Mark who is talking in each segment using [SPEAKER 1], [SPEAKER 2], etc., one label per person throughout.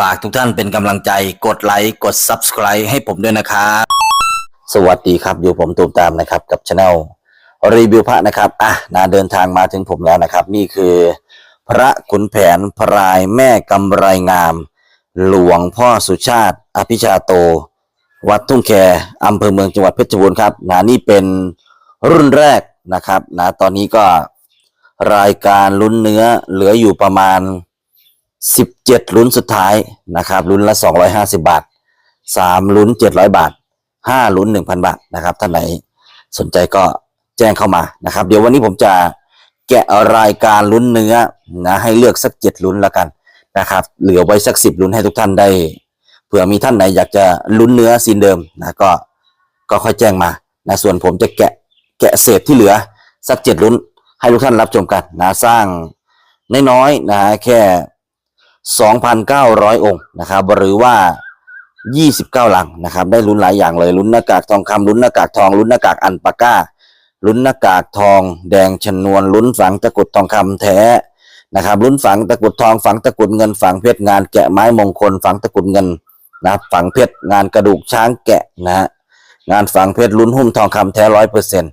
[SPEAKER 1] ฝากทุกท่านเป็นกำลังใจกดไลค์กด Subscribe ให้ผมด้วยนะครับสวัสดีครับอยู่ผมตูมตามนะครับกับช anel รีวิวพระนะครับอะนาเดินทางมาถึงผมแล้วนะครับ นี่คือ พระขุนแผนพรายแม่กำไรงาม หลวงพ่อสุชาติ อภิชาโต วัดทุ่งแคอำเภอเมืองจังหวัดเพชรบูรณ์ครับนะนี่เป็นรุ่นแรกนะครับนะตอนนี้ก็รายการลุ้นเนื้อเหลืออยู่ประมาณ 17ลุ้นสุดท้ายนะครับลุ้นละ250บาท3ลุ้น700บาท5ลุ้น1,000บาทนะครับท่านไหนสนใจก็แจ้งเข้ามานะครับ เดี๋ยววันนี้ผมจะแกะรายการลุ้นเนื้อนะให้เลือกสัก7ลุ้นแล้วกันนะครับ เหลือไว้สัก10ลุ้นให้ทุกท่านได้เผื่อมีท่านไหนอยากจะลุ้นเนื้อซีนเดิมนะก็ก็ค่อยแจ้งมานะส่วนผมจะแกะแกะเศษที่เหลือสักเจ็ดลุ้นให้ทุกท่านรับชมกันนะสร้างน้อยๆนะฮะแค่ 2,900 องค์นะครับหรือว่า 29 ลังนะครับ ได้ลุ้นหลายอย่างเลยลุ้นหน้ากากทองคำลุ้นหน้ากากทองลุ้นหน้ากากอันปาก้าลุ้นหน้ากากทองแดงชนวนลุ้นฝังตะกุดทองคำแท้นะครับลุ้นฝังตะกุดทองฝังตะกุดเงินฝังเพชรงานแกะไม้มงคลฝังตะกุดเงินนะฝังเพชรงานกระดูกช้างแกะนะฮะงานฝังเพชรลุ้นหุ้มทองคำแท้ร้อยเปอร์เซ็นต์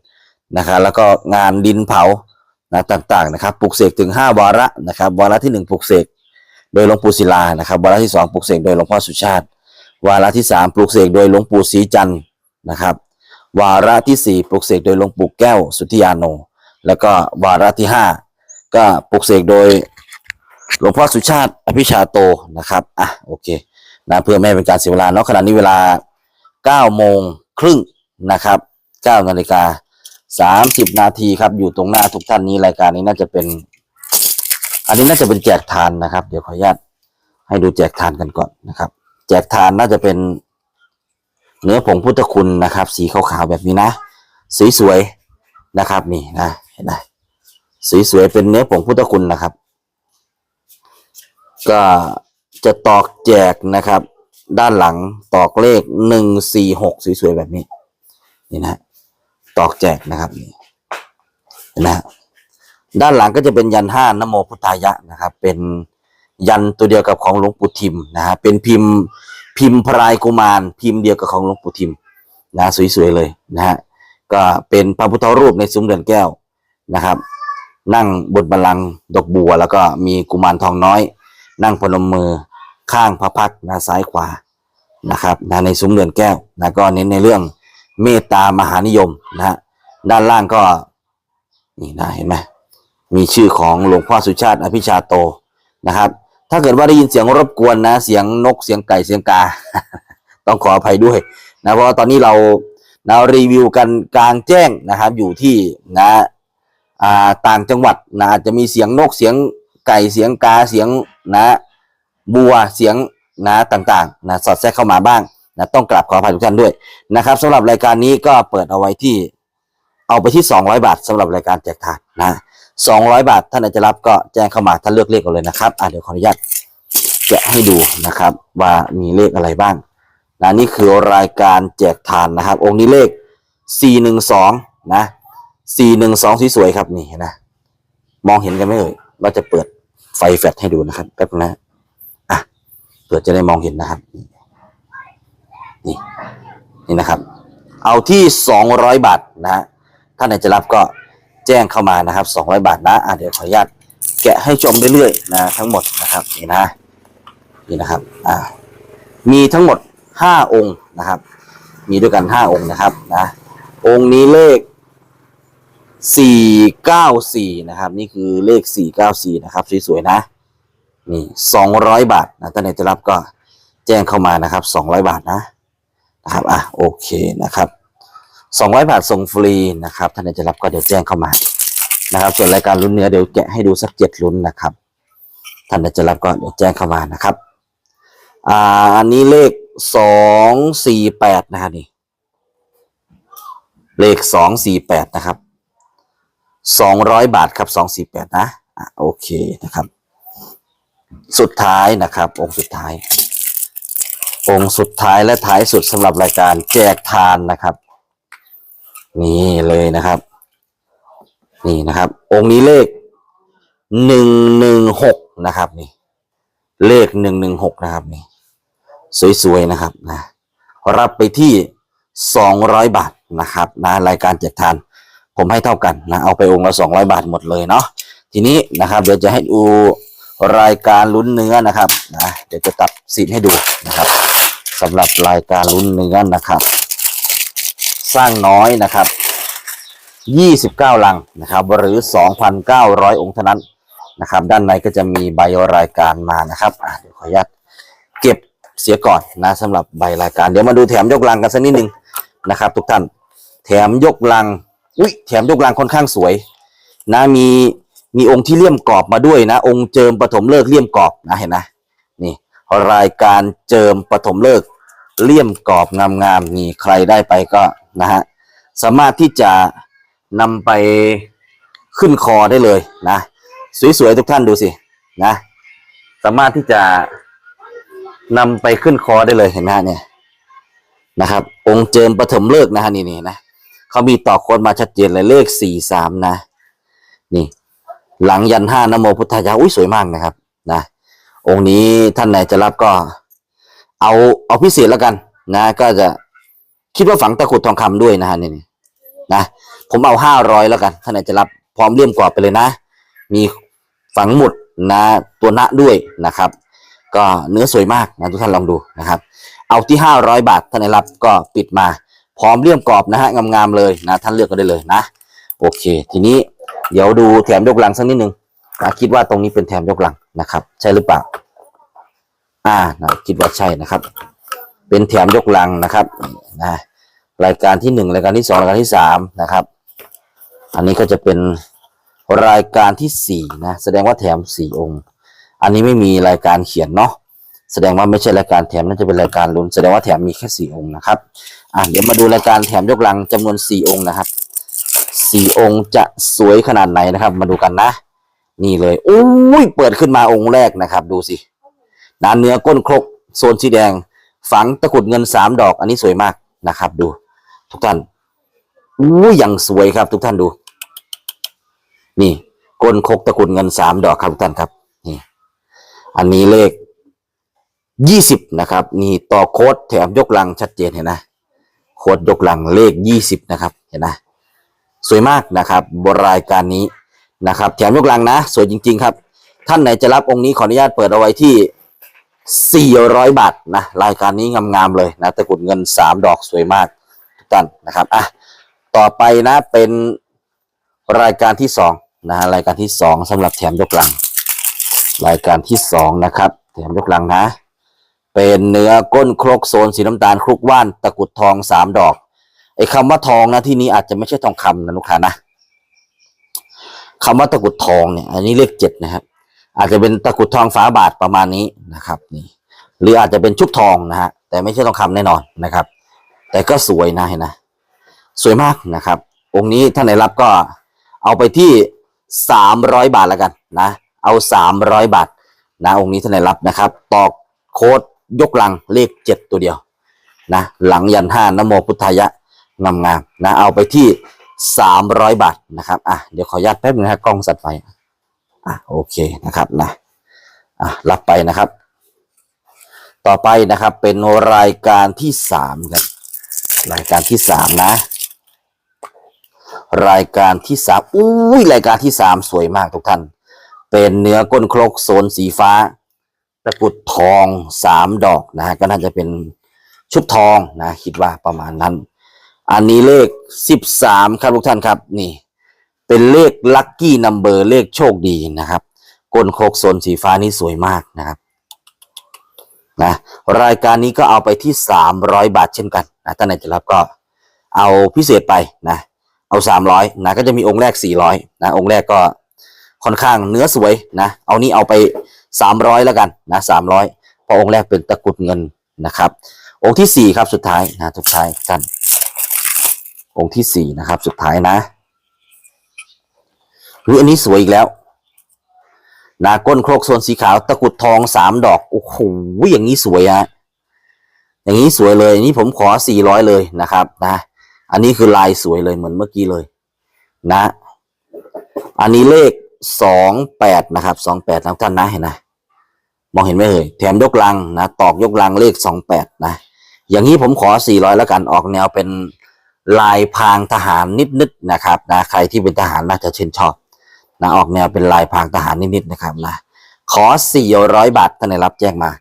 [SPEAKER 1] นะครับแล้วก็งานดินเผานะต่างๆนะครับปลุกเสกถึง5วาระนะครับวาระที่1ปลุกเสก โดยหลวงปู่ศิลานะครับวาระที่สองปลูกเสกโดยหลวงพ่อสุชาติ วาระที่สามปลูกเสกโดยหลวงปู่ศรีจันทร์นะครับ วาระที่สี่ปลูกเสกโดยหลวงปู่แก้วสุทธิยาโน แล้วก็วาระที่ห้าก็ปลูกเสกโดยหลวงพ่อสุชาติอภิชาโตนะครับอะโอเคนะเพื่อไม่ให้เป็นการเสียเวลาเนาะขณะนี้เวลาเก้าโมงครึ่งนะครับเก้านาฬิกาสามสิบนาทีครับอยู่ตรงหน้าทุกท่านนี้รายการนี้น่าจะเป็น อันนี้น่าจะเป็นแจกทานนะครับ เดี๋ยวขออนุญาตให้ดูแจกทานกันก่อนนะครับ แจกทานน่าจะเป็นเนื้อผงพุทธคุณนะครับ สีขาวๆแบบนี้นะสวยๆนะครับ นี่นะเห็นไหมสวยๆเป็นเนื้อผงพุทธคุณนะครับ ก็จะตอกแจกนะครับ ด้านหลังตอกเลขหนึ่งสี่หกสวยๆแบบนี้ นี่นะตอกแจกนะครับนี่เห็นไหมฮะ ด้านหลังก็จะเป็นยันห้านโมพุทธายะนะครับ เป็นยันตัวเดียวกับของหลวงปู่ทิมนะฮะเป็นพิมพ์พิมพ์พรายกุมาร พิมพ์เดียวกับของหลวงปู่ทิมนะสวยๆเลยนะฮะก็เป็นพระพุทธรูปในซุ้มเดือนแก้วนะครับ นั่งบนบัลลังก์ดอกบัว แล้วก็มีกุมารทองน้อย นั่งพนมมือข้างพระพักนะซ้ายขวานะครับนะในซุ้มเดือนแก้วนะก็เน้นในเรื่องเมตตามหานิยมนะฮะด้านล่างก็นี่นะเห็นไหม มีชื่อของหลวงพ่อสุชาติอภิชาโตนะครับ ถ้าเกิดว่าได้ยินเสียงรบกวนนะ เสียงนกเสียงไก่เสียงกา ต้องขออภัยด้วยนะเพราะตอนนี้เราเรารีวิวกันกลางแจ้งนะครับ อยู่ที่นะอ่าต่างจังหวัดนะอาจจะมีเสียงนกเสียงไก่เสียงกาเสียงนะบัวเสียงนะต่างๆนะสอดแทรกเข้ามาบ้างนะต้องกราบขออภัยทุกท่านด้วยนะครับสำหรับรายการนี้ก็เปิดเอาไว้ที่เอาไปที่ 200 บาทสำหรับรายการแจกทานนะ 200 บาท ท่านไหนจะรับก็แจ้งเข้ามาท่านเลือกเลขเอาเลยนะครับอะเดี๋ยวขออนุญาตแกะให้ดูนะครับ ว่ามีเลขอะไรบ้างนะนี่คือรายการแจกทานนะครับ องค์นี้เลข 412 นะ 412สวยๆครับนี่นะมองเห็นกันไหมเอ่ยว่าจะเปิดไฟแฟลชให้ดูนะครับแป๊บนะอะเปิดจะได้มองเห็นนะครับ นี่นี่นะครับ เอาที่ 200 บาทนะฮะท่านไหนจะรับก็ แจ้งเข้ามานะครับ 200 บาทนะอะเดี๋ยวขออนุญาตแกะให้ชมเรื่อยๆนะทั้งหมดนะครับนี่นะนี่นะครับอ่ามีทั้งหมด 5 องค์นะครับ มีด้วยกัน 5 องค์นะครับนะองค์นี้เลข 494 นะครับ นี่คือเลข 494 นะครับสวยๆนะนี่200 บาทนะท่านไหนจะรับก็แจ้งเข้ามานะครับ 200 บาทนะนะครับอะโอเคนะครับสองร้อยบาทส่งฟรีนะครับท่านใดจะรับก็เดี๋ยวแจ้งเข้ามา นะครับ ส่วนรายการลุ้นเนื้อเดี๋ยวแกะให้ดูสักเจ็ดลุ้นนะครับท่านใดจะรับก็เดี๋ยวแจ้งเข้ามานะครับ อ่าอันนี้เลขสองสี่แปดนะครับนี่เลขสองสี่แปดนะครับสองร้อยบาทครับสองสี่แปดนะอะโอเคนะครับ สุดท้ายนะครับ องค์สุดท้าย องค์สุดท้ายและท้ายสุดสำหรับรายการแจกทานนะครับ นี่เลยนะครับ นี่นะครับ องค์นี้เลขหนึ่งหนึ่งหกนะครับนี่ เลขหนึ่งหนึ่งหกนะครับนี่ สวยๆนะครับนะรับไปที่สองร้อยบาทนะครับนะรายการแจกทาน ผมให้เท่ากันนะเอาไปองค์ละสองร้อยบาทหมดเลยเนาะทีนี้นะครับ เดี๋ยวจะให้ดูรายการลุ้นเนื้อนะครับนะเดี๋ยวจะตัดสินให้ดูนะครับสำหรับรายการลุ้นเนื้อนะครับ สร้างน้อยนะครับ 29 ลังนะครับ หรือ 2,900 องค์เท่านั้นนะครับ ด้านในก็จะมีใบรายการมานะครับเดี๋ยวขออนุญาตเก็บเสียก่อนนะสำหรับใบรายการ เดี๋ยวมาดูแถมยกลังกันสักนิดนึงนะครับ ทุกท่านแถมยกลังอุ้ยแถมยกลังค่อนข้างสวย นะมีมีองค์ที่เลี่ยมกรอบมาด้วยนะ องค์เจิมปฐมเลิกเลี่ยมกรอบนะเห็นนะนี่รายการเจิมปฐมเลิกเลี่ยมกรอบงามๆนี่ใครได้ไปก็นะฮะสามารถที่จะ นำไปขึ้นคอได้เลยนะ สวยๆทุกท่านดูสินะ สามารถที่จะนำไปขึ้นคอได้เลยเห็นไหมเนี่ยนะครับ องค์เจิมปฐมเลิกนะฮะนี่นี่นะเขามีต่อโค้ดมาชัดเจนเลยเลขสี่สามนะ นี่ หลังยันห้านโมพุทธายาอุ้ยสวยมากนะครับนะองค์นี้ท่านไหนจะรับก็ เอาเอาพิเศษแล้วกัน นะ ก็จะคิดว่าฝังตะกรุดทองคำด้วยนะฮะนี่นะ ผมเอาห้าร้อยแล้วกันท่านไหนจะรับพร้อมเลี่ยมกรอบไปเลยนะ มีฝังหมุดนะตัวณด้วยนะครับ ก็เนื้อสวยมากนะทุกท่านลองดูนะครับ เอาที่ห้าร้อยบาทท่านไหนรับก็ปิดมาพร้อมเลี่ยมกรอบนะฮะงามๆเลยนะท่านเลือกก็ได้เลยนะโอเค ทีนี้เดี๋ยวดูแถมยกหลังสักนิดนึงนะคิดว่าตรงนี้เป็นแถมยกหลังนะครับ ใช่หรือเปล่าอ่านะคิดว่าใช่นะครับ เป็นแถมยกหลังนะครับนะรายการที่หนึ่งรายการที่สองรายการที่สามนะครับ อันนี้ก็จะเป็นรายการที่สี่นะ แสดงว่าแถมสี่องค์ อันนี้ไม่มีรายการเขียนเนาะ แสดงว่าไม่ใช่รายการแถมน่าจะเป็นรายการลุ้น แสดงว่าแถมมีแค่สี่องค์นะครับ อะเดี๋ยวมาดูรายการแถมยกลังจำนวนสี่องค์นะครับสี่องค์จะสวยขนาดไหนนะครับ มาดูกันนะ นี่เลยอุ้ยเปิดขึ้นมาองค์แรกนะครับ ดูสินะเนื้อก้นครกโซนสีแดง ฝังตะกุดเงินสามดอก อันนี้สวยมากนะครับ ดู ทุกท่าน อู้อย่างสวยครับ ทุกท่านดู นี่ก้นคกตะกรุดเงินสามดอกครับทุกท่านครับ นี่ อันนี้เลขยี่สิบนะครับ นี่ต่อโค้ดแถมยกลังชัดเจนเห็นนะโค้ดยกลังเลขยี่สิบนะครับ เห็นนะสวยมากนะครับบรายการนี้นะครับ แถมยกลังนะ สวยจริง ๆ ครับ ท่านไหนจะรับองค์นี้ขออนุญาตเปิดเอาไว้ที่400 บาทนะรายการนี้งามๆเลยนะตะกุดเงิน 3 ดอกสวยมาก ทุกท่านนะครับอะ ต่อไปนะเป็นรายการที่2นะฮะรายการที่2สำหรับแถมยกลัง รายการที่2นะครับ แถมยกลังนะ เป็นเนื้อก้นครกโซนสีน้ำตาลคลุกว่านตะกุดทองสามดอกไอ้คำว่าทองนะที่นี้อาจจะไม่ใช่ทองคำนะลูกค้านะคำว่าตะกุดทองเนี่ย อันนี้เลขเจ็ดนะครับ อาจจะเป็นตะกุดทองฝาบาทประมาณนี้นะครับนี่หรืออาจจะเป็นชุบทองนะฮะแต่ไม่ใช่ทองคำแน่นอนนะครับ แต่ก็สวยนะเห็นนะ สวยมากนะครับ องค์นี้ท่านไหนรับก็เอาไปที่สามร้อยบาทแล้วกันนะเอาสามร้อยบาทนะองค์นี้ท่านไหนรับนะครับ ตอกโค้ดยกลังเลขเจ็ดตัวเดียวนะหลังยันห้านโมพุทธายะงามๆนะเอาไปที่สามร้อยบาทนะครับอะเดี๋ยวขออนุญาตแป๊บนึงนะครับกล้องสัตว์ไฟอะโอเคนะครับนะอะรับไปนะครับ ต่อไปนะครับเป็นรายการที่สามครับรายการที่สามนะ รายการที่สามอุ้ยรายการที่สามสวยมากทุกท่าน เป็นเนื้อก้นครกโซนสีฟ้า ตะกุดทองสามดอกนะฮะก็น่าจะเป็นชุดทองนะ คิดว่าประมาณนั้น อันนี้เลขสิบสามครับทุกท่านครับนี่ เป็นเลขลัคกี้นัมเบอร์เลขโชคดีนะครับก้นโคกโซนสีฟ้านี่สวยมากนะครับนะรายการนี้ก็เอาไปที่สามร้อยบาทเช่นกันนะท่านไหนจะรับก็เอาพิเศษไปนะ เอาสามร้อยนะก็จะมีองค์แรกสี่ร้อยนะองค์แรกก็ค่อนข้างเนื้อสวยนะเอานี้เอาไปสามร้อยแล้วกันนะสามร้อยเพราะองค์แรกเป็นตะกรุดเงินนะครับ องค์ที่สี่ครับสุดท้ายนะสุดท้ายท่านองค์ที่สี่นะครับสุดท้ายนะหรืออันนี้สวยอีกแล้วนาก้นโครกโซนสีขาวตะกรุดทองสามดอกโอ้โหอย่างนี้สวยฮะอย่างนี้สวยเลยนี่ผมขอสี่ร้อยเลยนะครับนะ อันนี้คือลายสวยเลยเหมือนเมื่อกี้เลย นะ อันนี้เลขสองแปดนะครับสองแปดนะท่านนะเห็นนะมองเห็นไหมเอ่ยแถมยกลังนะตอกยกลังเลขสองแปดนะ อย่างนี้ผมขอสี่ร้อยแล้วกันออกแนวเป็นลายพรางทหารนิดๆนะครับนะใครที่เป็นทหารน่าจะชื่นชอบนะออกแนวเป็นลายพรางทหารนิดๆนะครับนะขอสี่ร้อยบาทท่านได้รับแจ้งมา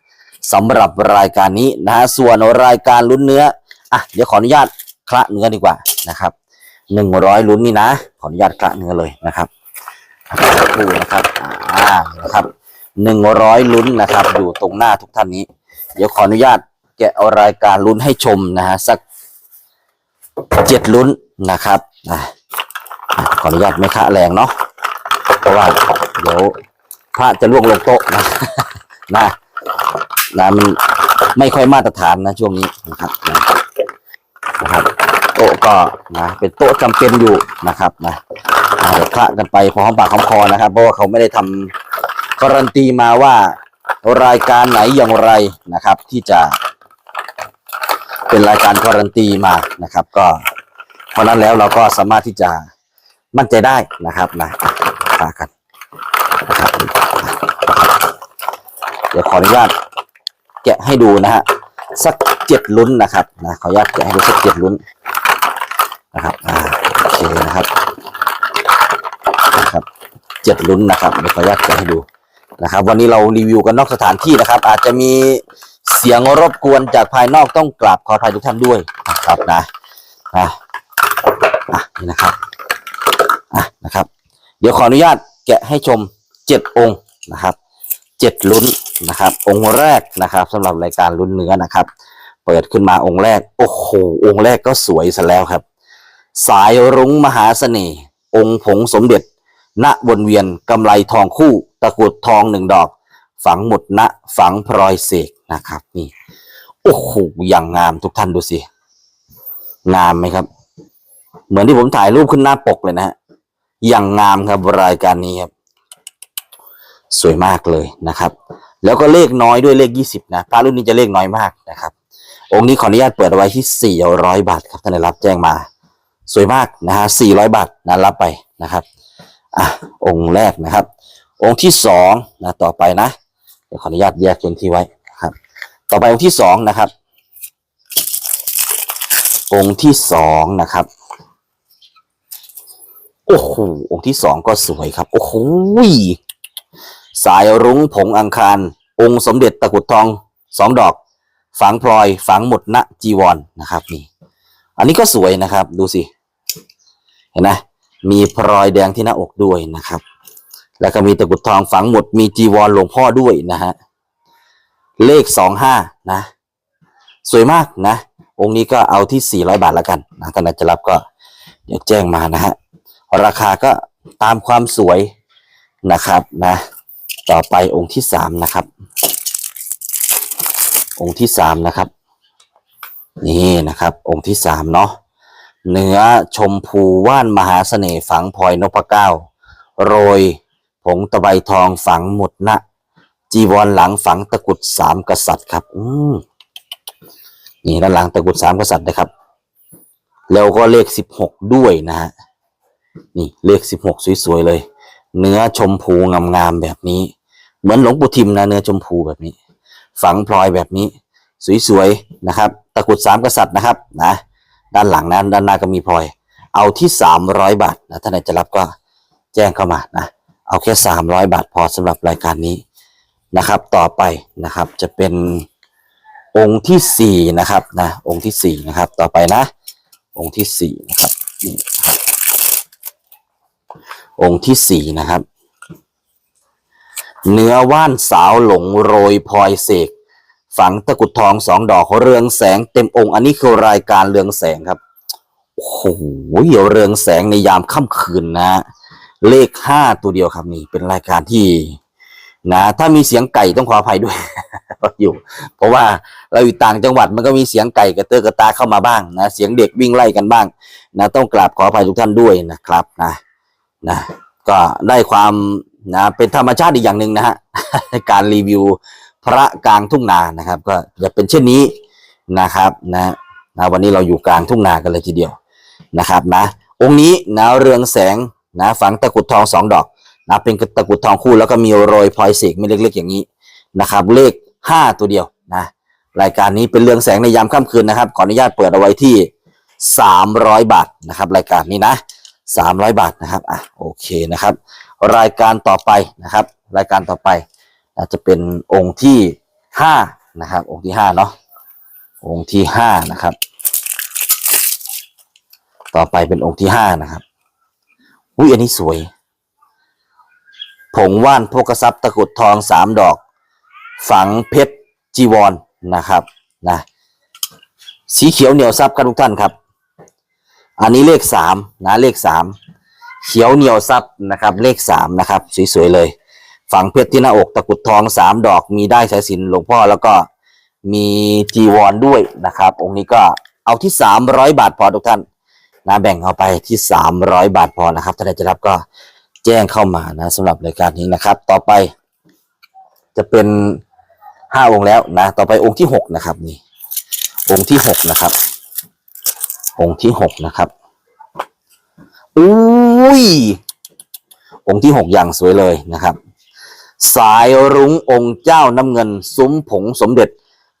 [SPEAKER 1] สำหรับรายการนี้นะส่วนรายการลุ้นเนื้ออะเดี๋ยวขออนุญาต คละเนื้อดีกว่านะครับหนึ่งร้อยลุ้นนี่นะขออนุญาตคละเนื้อเลยนะครับสักครู่นะครับอ่านะครับหนึ่งร้อยลุ้นนะครับ อยู่ตรงหน้าทุกท่านนี้ เดี๋ยวขออนุญาตแกะเอารายการลุ้นให้ชมนะฮะสักเจ็ดลุ้นนะครับนะขออนุญาตไม่คะแรงเนาะเพราะว่าเดี๋ยวพระจะล่วงลงโต๊ะนะนะนะมันไม่ค่อยมาตรฐานนะช่วงนี้นะครับ นะครับโต๊ะก็นะเป็นโต๊ะจำเป็นอยู่นะครับนะนะเดี๋ยวคละกันไปพอหอมปากหอมคอนะครับ เพราะว่าเขาไม่ได้ทำการันตีมาว่ารายการไหนอย่างไรนะครับ ที่จะเป็นรายการการันตีมานะครับ ก็เพราะนั้นแล้วเราก็สามารถที่จะมั่นใจได้นะครับนะฝากกันนะครับเดี๋ยวขออนุญาตแกะให้ดูนะฮะสัก เจ็ดลุ้นนะครับนะขออนุญาตแกะให้ดูสักเจ็ดลุ้นนะครับอ่าโอเคนะครับนะครับเจ็ดลุ้นนะครับเดี๋ยวขออนุญาตแกะให้ดูนะครับ วันนี้เรารีวิวกันนอกสถานที่นะครับ อาจจะมีเสียงรบกวนจากภายนอกต้องกราบขออภัยทุกท่านด้วยนะครับนะนะอะนี่นะครับอะนะครับ เดี๋ยวขออนุญาตแกะให้ชมเจ็ดองค์นะครับเจ็ดลุ้นนะครับ องค์แรกนะครับสำหรับรายการลุ้นเนื้อนะครับ เปิดขึ้นมาองค์แรก โอ้โห องค์แรกก็สวยซะแล้วครับ สายรุ้งมหาเสน่ห์ องค์ผงสมเด็จ ณวนเวียนกำไรทองคู่ ตะกรุดทองหนึ่งดอก ฝังหมุดณฝังพลอยเสกนะครับ นี่ โอ้โห อย่างงามทุกท่านดูสิ งามไหมครับ เหมือนที่ผมถ่ายรูปขึ้นหน้าปกเลยนะฮะ อย่างงามครับรายการนี้ครับ สวยมากเลยนะครับ แล้วก็เลขน้อยด้วยเลขยี่สิบนะ พระรุ่นนี้จะเลขน้อยมากนะครับ องค์นี้ขออนุญาตเปิดไว้ที่สี่ร้อยบาทครับท่านได้รับแจ้งมา สวยมากนะฮะสี่ร้อยบาทนะรับไปนะครับอะองค์แรกนะครับ องค์ที่สองนะต่อไปนะเดี๋ยวขออนุญาตแยกพื้นที่ไว้ครับ ต่อไปองค์ที่สองนะครับ องค์ที่สองนะครับโอ้โหองค์ที่สองก็สวยครับโอ้โหสายรุ้งผงอังคาร องค์สมเด็จตะกุดทองสองดอก ฝังพลอยฝังหมดณจีวรนนะครับนี่ อันนี้ก็สวยนะครับ ดูสิ เห็นไหมมีพลอยแดงที่หน้าอกด้วยนะครับ แล้วก็มีตะกุดทองฝังหมดมีจีวรหลวงพ่อด้วยนะฮะเลขสองห้านะ สวยมากนะ องค์นี้ก็เอาที่สี่ร้อยบาทแล้วกันนะท่านใดจะรับก็เดี๋ยวแจ้งมานะฮะราคาก็ตามความสวยนะครับนะ ต่อไปองค์ที่สามนะครับ องค์ที่สามนะครับ นี่นะครับ องค์ที่สามเนาะเนื้อชมพูว่านมหาเสน่ห์ฝังพลอยนพเก้า โรย ผงตะไบทองฝังหมุดนะ จีวรหลังฝังตะกุดสามกษัตริย์ครับ อืมนี่ด้านหลังตะกุดสามกษัตริย์นะครับ แล้วก็เลขสิบหกด้วยนะฮะนี่เลขสิบหกสวยๆเลย เนื้อชมพูงามๆแบบนี้ เหมือนหลวงปู่ทิมนะเนื้อชมพูแบบนี้ ฝังพลอยแบบนี้ สวยๆนะครับ ตะกรุดสามกษัตริย์นะครับนะด้านหลังนั้นด้านหน้าก็มีพลอย เอาที่สามร้อยบาทนะท่านใดจะรับก็แจ้งเข้ามานะเอาแค่สามร้อยบาทพอสำหรับรายการนี้นะครับ ต่อไปนะครับจะเป็นองค์ที่สี่นะครับนะองค์ที่สี่นะครับ ต่อไปนะ องค์ที่สี่นะครับองค์ที่สี่นะครับ เนื้อว่านสาวหลงโรยพลอยเสก ฝังตะกุดทองสองดอกเรืองแสงเต็มองค์ อันนี้คือรายการเรืองแสงครับ โอ้โหเรืองแสงในยามค่ำคืนนะ เลขห้าตัวเดียวครับนี่ เป็นรายการที่นะถ้ามีเสียงไก่ต้องขออภัยด้วยอยู่ เพราะว่าเราอยู่ต่างจังหวัดมันก็มีเสียงไก่กระเตอะกระตาเข้ามาบ้างนะเสียงเด็กวิ่งไล่กันบ้างนะต้องกราบขออภัยทุกท่านด้วยนะครับนะนะ ก็ได้ความ นะเป็นธรรมชาติอีกอย่างหนึ่งนะฮะในการรีวิวพระกลางทุ่งนานะครับ ก็จะเป็นเช่นนี้นะครับนะนะวันนี้เราอยู่กลางทุ่งนากันเลยทีเดียวนะครับนะองค์นี้นะเรืองแสงนะฝังตะกุดทองสองดอกนะเป็นตะกุดทองคู่แล้วก็มีโรยพลอยเสกไม่เล็กๆอย่างนี้นะครับ เลขห้าตัวเดียวนะรายการนี้เป็นเรืองแสงในยามค่ำคืนนะครับขออนุญาตเปิดเอาไว้ที่สามร้อยบาทนะครับ รายการนี้นะ สามร้อยบาทนะครับอะโอเคนะครับ รายการต่อไปนะครับ รายการต่อไปอาจจะเป็นองค์ที่ห้านะครับ องค์ที่ห้าเนาะองค์ที่ห้านะครับ ต่อไปเป็นองค์ที่ห้านะครับอุ้ยอันนี้สวย ผงว่านโพกทรัพย์ตะกุดทองสามดอก ฝังเพชรจีวรนะครับนะสีเขียวเหนียวซับครับทุกท่านครับ อันนี้เลขสามนะเลขสามเขียวเหนียวซับนะครับ เลขสามนะครับสวยๆเลย ฝังเพชรที่หน้าอกตะกุดทองสามดอกมีได้สายสินหลวงพ่อแล้วก็มีจีวรด้วยนะครับ องค์นี้ก็เอาที่สามร้อยบาทพอทุกท่านนะแบ่งเอาไปที่สามร้อยบาทพอนะครับถ้าใครจะรับก็แจ้งเข้ามานะสำหรับรายการนี้นะครับ ต่อไป จะเป็นห้าองค์แล้วนะ ต่อไปองค์ที่หกนะครับนี่ องค์ที่หกนะครับ องค์ที่หกนะครับอุ้ยองค์ที่หกอย่างสวยเลยนะครับ สายรุ้งองค์เจ้าน้ำเงิน ซุ้มผงสมเด็จ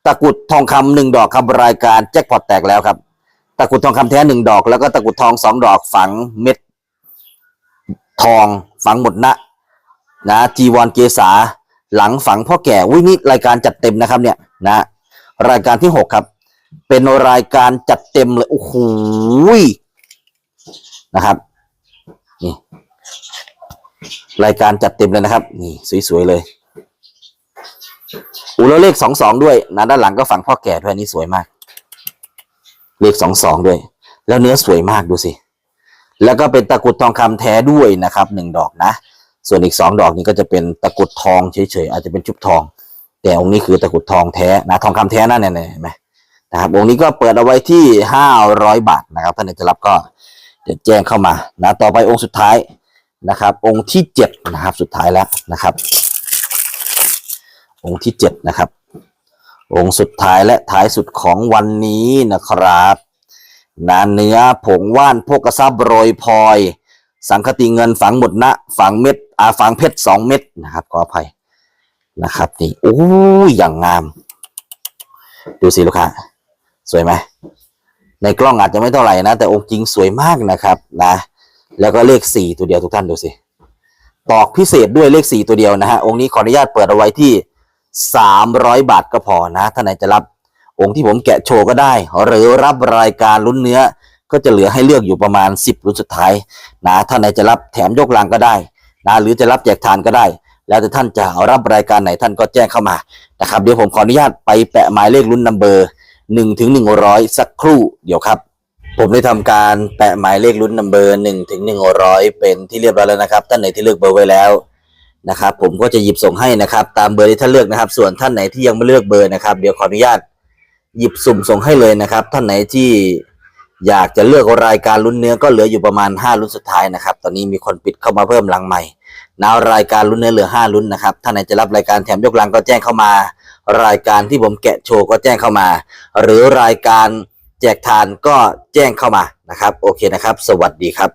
[SPEAKER 1] ตะกุดทองคำหนึ่งดอกครับรายการแจ็คพอตแตกแล้วครับ ตะกุดทองคำแท้หนึ่งดอก แล้วก็ตะกุดทองสองดอกฝังเม็ด ทองฝังหมดนะนะจีวรเกษาหลังฝังพ่อแก่วินี่รายการจัดเต็มนะครับเนี่ยนะ รายการที่หกครับ เป็นรายการจัดเต็มเลย โอ้โหนะครับนี่รายการจัดเต็มเลยนะครับ นี่สวยๆเลยอูแล้วเลขสองสองด้วยนะด้านหลังก็ฝังพ่อแก่ด้วยนี่สวยมาก เลขสองสองด้วย แล้วเนื้อสวยมากดูสิ แล้วก็เป็นตะกุดทองคำแท้ด้วยนะครับหนึ่งดอกนะ ส่วนอีกสองดอกนี้ก็จะเป็นตะกุดทองเฉยๆอาจจะเป็นชุบทอง แต่องค์นี้คือตะกุดทองแท้นะทองคำแท้นั่นเนี่ยเห็นไหม นะครับองค์นี้ก็เปิดเอาไว้ที่ห้าร้อยบาทนะครับท่านจะรับก็เดี๋ยวแจ้งเข้ามานะต่อไปองค์สุดท้ายนะครับ องค์ที่เจ็ดนะครับสุดท้ายแล้วนะครับ องค์ที่เจ็ดนะครับ องค์สุดท้ายและท้ายสุดของวันนี้นะครับนะเนื้อผงว่านโพกกระซับโรยพลอย สังคติเงินฝังหมดนะฝังเม็ดอาฝังเพชรสองเม็ดนะครับขออภัยนะครับนี่โอ้ยอย่างงาม ดูสิลูกค้า สวยไหมในกล้องอาจจะไม่เท่าไหร่นะ แต่องค์จริงสวยมากนะครับนะแล้วก็เลขสี่ตัวเดียวทุกท่านดูสิตอกพิเศษด้วยเลขสี่ตัวเดียวนะฮะองค์นี้ขออนุญาตเปิดเอาไว้ที่สามร้อยบาทก็พอนะท่านไหนจะรับองค์ที่ผมแกะโชว์ก็ได้ หรือรับรายการลุ้นเนื้อ ก็จะเหลือให้เลือกอยู่ประมาณ 10รุ่นสุดท้ายนะท่านไหนจะรับแถมยกลังก็ได้นะหรือจะรับแจกทานก็ได้ แล้วแต่ท่านจะรับรายการไหนท่านก็แจ้งเข้ามานะครับเดี๋ยวผมขออนุญาตไปแปะหมายเลขรุ่นนัมเบอร์ หนึ่งถึงหนึ่งร้อยสักครู่เดี๋ยวครับ ผมได้ทำการแปะหมายเลขรุ่นนัมเบอร์หนึ่งถึงหนึ่งร้อยเป็นที่เรียบร้อยแล้วนะครับท่านไหนที่เลือกเบอร์ไว้แล้วนะครับผมก็จะหยิบส่งให้นะครับ ตามเบอร์ที่ท่านเลือกนะครับ ส่วนท่านไหนที่ยังไม่เลือกเบอร์นะครับ เดี๋ยวขออนุญาตหยิบสุ่มส่งให้เลยนะครับ ท่านไหนที่อยากจะเลือกรายการลุ้นเนื้อก็เหลืออยู่ประมาณ 5 ลุ้นสุดท้ายนะครับ ตอนนี้มีคนปิดเข้ามาเพิ่มลังใหม่นาวรายการลุ้นเนื้อเหลือ 5 ลุ้นนะครับ ท่านไหนจะรับรายการแถมยกลังก็แจ้งเข้ามา รายการที่ผมแกะโชว์ก็แจ้งเข้ามา หรือรายการแจกทานก็แจ้งเข้ามานะครับ โอเคนะครับ สวัสดีครับ